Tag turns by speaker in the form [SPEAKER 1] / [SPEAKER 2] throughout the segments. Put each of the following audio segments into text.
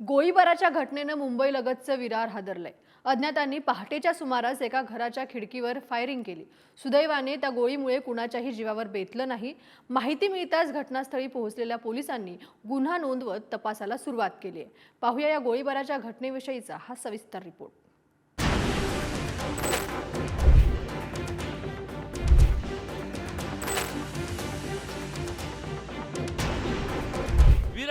[SPEAKER 1] गोळीबाराच्या घटनेनं मुंबईलगतचं विरार हादरलंय. अज्ञातांनी पहाटेच्या सुमारास एका घराच्या खिडकीवर फायरिंग केली. सुदैवाने त्या गोळीमुळे कुणाच्याही जीवावर बेतलं नाही. माहिती मिळताच घटनास्थळी पोहोचलेल्या पोलिसांनी गुन्हा नोंदवत तपासाला सुरुवात केली आहे. पाहूया या गोळीबाराच्या घटनेविषयीचा हा सविस्तर रिपोर्ट.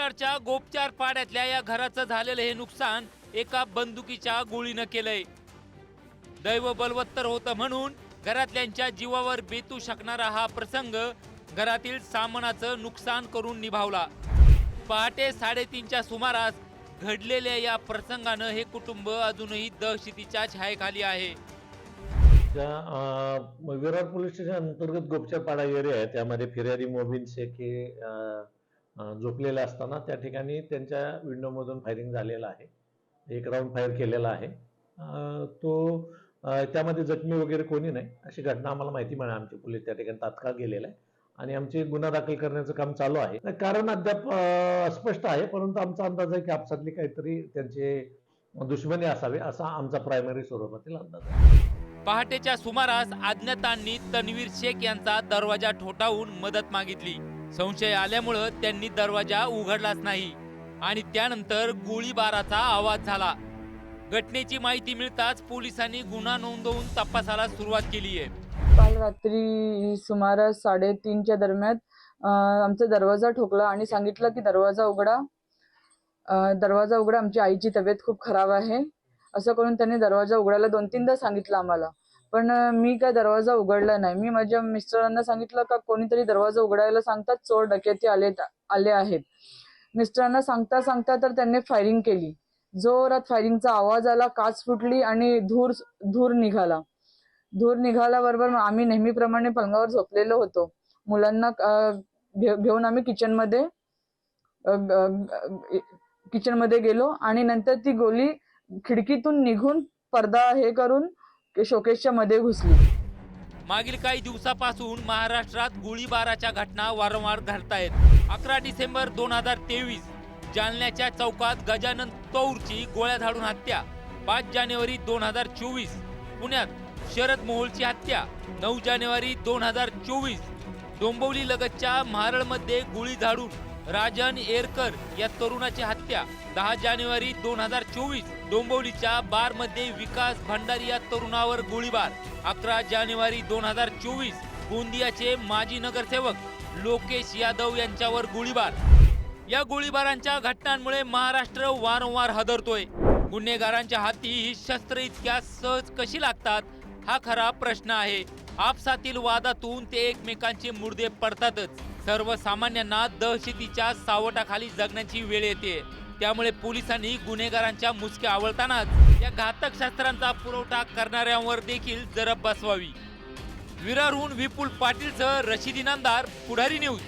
[SPEAKER 2] विरारच्या गोपचार पाड्यातल्या या घराचं झालेलं हे नुकसान एका बंदुकीच्या गोळीनं केलंय. दैव बलवत्तर होतं म्हणून घरातल्यांच्या जीवावर बेतू शकणारा हा प्रसंग घरातील सामानाचं नुकसान करून निभावला. पहाटे साडेतीनच्या सुमारास घडलेल्या या प्रसंगानं हे कुटुंब अजूनही दहशतीच्या छायेखाली आहे.
[SPEAKER 3] विराट विरार पोलीस स्टेशन अंतर्गत गोपचापाडा एरिया आहे. त्यामध्ये फिर्यादी मोबिन शेख हे असताना त्या ठिकाणी त्यांच्या विंडोमधून फायरिंग झालेलं आहे. एक राऊंड फायर केलेला आहे. तो त्यामध्ये जखमी वगैरे कोणी नाही. अशी घटना आम्हाला माहिती मिळाली. आमची पोलीस त्या ठिकाणी तात्काळ गेलेला आहे आणि आमचे गुन्हा दाखल करण्याचं काम चालू आहे. कारण अद्याप अस्पष्ट आहे. परंतु आमचा अंदाज आहे की आपसातली काहीतरी त्यांचे दुश्मनी असावे असा आमचा प्रायमरी स्वरूपातील अंदाज आहे.
[SPEAKER 2] पहाटेच्या सुमारास अज्ञातांनी तन्वीर शेख यांचा दरवाजा ठोठावून मदत मागितली. संशय आल्यामुळं त्यांनी दरवाजा उघडलाच नाही. आणि त्यानंतर गोळीबाराचा आवाज झाला. घटनेची माहिती मिळताच पोलिसांनी गुन्हा नोंदवून तपासाला सुरुवात केली आहे.
[SPEAKER 4] काल रात्री सुमारास साडेतीनच्या दरम्यान आमचा दरवाजा ठोकला आणि सांगितलं की दरवाजा उघडा. दरवाजा उघडा आमची आईची तब्येत खूप खराब आहे. असं करून त्यांनी दरवाजा उघडायला दोन तीनदा सांगितलं आम्हाला. पण मी काय दरवाजा उघडला नाही. मी माझ्या मिस्टरांना सांगितलं का कोणीतरी दरवाजा उघडायला सांगतात चोर डकेती आले आले आहेत. मिस्टरांना सांगता सांगता तर त्यांनी फायरिंग केली. जोरात फायरिंगचा आवाज आला काच फुटली आणि धूर धूर निघाला. धूर निघाल्याबरोबर आम्ही नेहमीप्रमाणे पलंगावर झोपलेलो होतो. मुलांना घे- घेऊन आम्ही किचनमध्ये किचनमध्ये गेलो आणि नंतर ती गोली खिडकीतून निघून पडदा हे करून शोकेशच्या मध्ये घुसली.
[SPEAKER 2] मागील काही दिवसापासून महाराष्ट्रात गोळीबाराच्या घटना वारंवार घडतायत. अकरा डिसेंबर दोन हजार तेवीस जालन्याच्या चौकात गजानन तौरची गोळ्या झाडून हत्या. पाच जानेवारी दोन हजार चोवीस पुण्यात शरद मोहोळची हत्या. नऊ जानेवारी दोन हजार चोवीस डोंबवली लगतच्या महारळमध्ये गोळी झाडून राजन एरकर या तरुणाची हत्या. दहा जानेवारी दोन हजार चोवीस डोंबिवलीच्या बारमध्ये विकास भंडारी या तरुणावर गोळीबार. अकरा जानेवारी दोन हजार चोवीस गोंदियाचे माजी नगरसेवक लोकेश यादव यांच्यावर गोळीबार. या गोळीबारांच्या घटनांमुळे महाराष्ट्र वारंवार हादरतोय. गुन्हेगारांच्या हाती ही शस्त्र इतक्या सहज कशी लागतात हा खरा प्रश्न आहे. आपसातील वादातून ते एकमेकांचे मुर्दे पडतातच. सर्वसामान्यांना दहशतीच्या सावटाखाली जगण्याची वेळ येते. त्यामुळे पोलिसांनी गुन्हेगारांच्या मुसक्या आवळतानाच या घातक शस्त्रांचा पुरवठा करणाऱ्यांवर देखील जरब बसवावी. विरारहून विपुल पाटीलसह रशिदी नामदार पुढारी न्यूज.